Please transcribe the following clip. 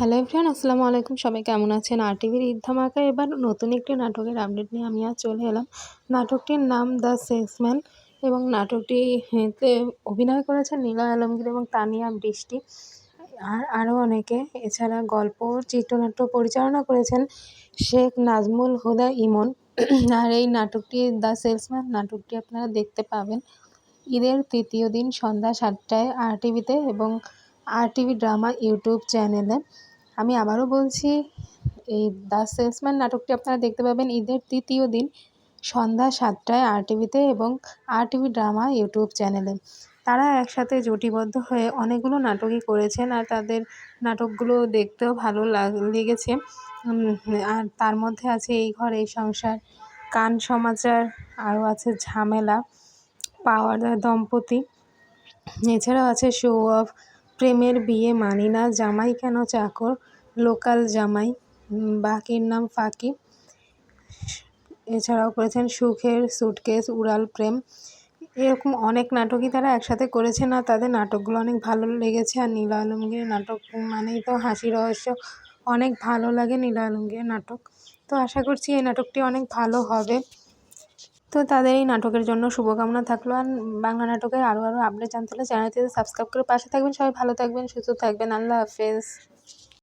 Hello everyone আসসালামু আলাইকুম। সবাই কেমন আছেন? আর টিভির ঈদ ধামাকা এবার নতুন একটি নাটকের আপডেট নিয়ে আমি আজ চলে এলাম। নাটকটির নাম দ্য সেলসম্যান এবং নাটকটিতে অভিনয় করেছেন নীলা আলমগীর এবং তানিয়া বৃষ্টি। আর আরও অনেকে, এছাড়া গল্প, চিত্রনাট্য পরিচালনা করেছেন শেখ নাজমুল হুদা ইমন। আর এই নাটকটি দ্য সেলসম্যান নাটকটি আপনারা দেখতে পাবেন। ঈদের তৃতীয় দিন সন্ধ্যা সাতটায় আর টিভিতে এবং আর টিভি ড্রামা ইউটিউব চ্যানেলে। আমি আবারও বলছি, এই দ্য সেলসম্যান নাটকটি আপনারা দেখতে পাবেন ঈদের তৃতীয় দিন সন্ধ্যা সাতটায় আর টিভিতে এবং আর টিভি ড্রামা ইউটিউব চ্যানেলে। তারা একসাথে জুটিবদ্ধ হয়ে অনেকগুলো নাটকই করেছেন আর তাদের নাটকগুলো দেখতেও ভালো লেগেছে। আর তার মধ্যে আছে এই ঘর, এই সংসার, কান সমাচার, আরও আছে ঝামেলা, পাওয়ার দম্পতি, এছাড়াও আছে শো অফ প্রেমের বিয়ে মানি না, জামাই কেন চাকর? লোকাল জামাই বাকির নাম ফাঁকি। এছাড়াও করেছেন সুখের সুটকেস উড়াল প্রেম। এরকম অনেক নাটকই তারা একসাথে করেছেন আর তাদের নাটকগুলো অনেক ভালো লেগেছে। আর নীলা আলমগীর নাটক মানেই তো হাসি রহস্য। অনেক ভালো লাগে নীলা আলমগীর নাটক। তো আশা করছি এই নাটকটি অনেক ভালো হবে। তো তাদের এই নাটকের জন্য শুভকামনা থাকল। আর বাংলা নাটকের আরও আরও আপডেট জানতে হলে চ্যানেলটিতে সাবস্ক্রাইব করে পাশে থাকবেন। সবাই ভালো থাকবেন, সুস্থ থাকবেন। আল্লাহ হাফেজ।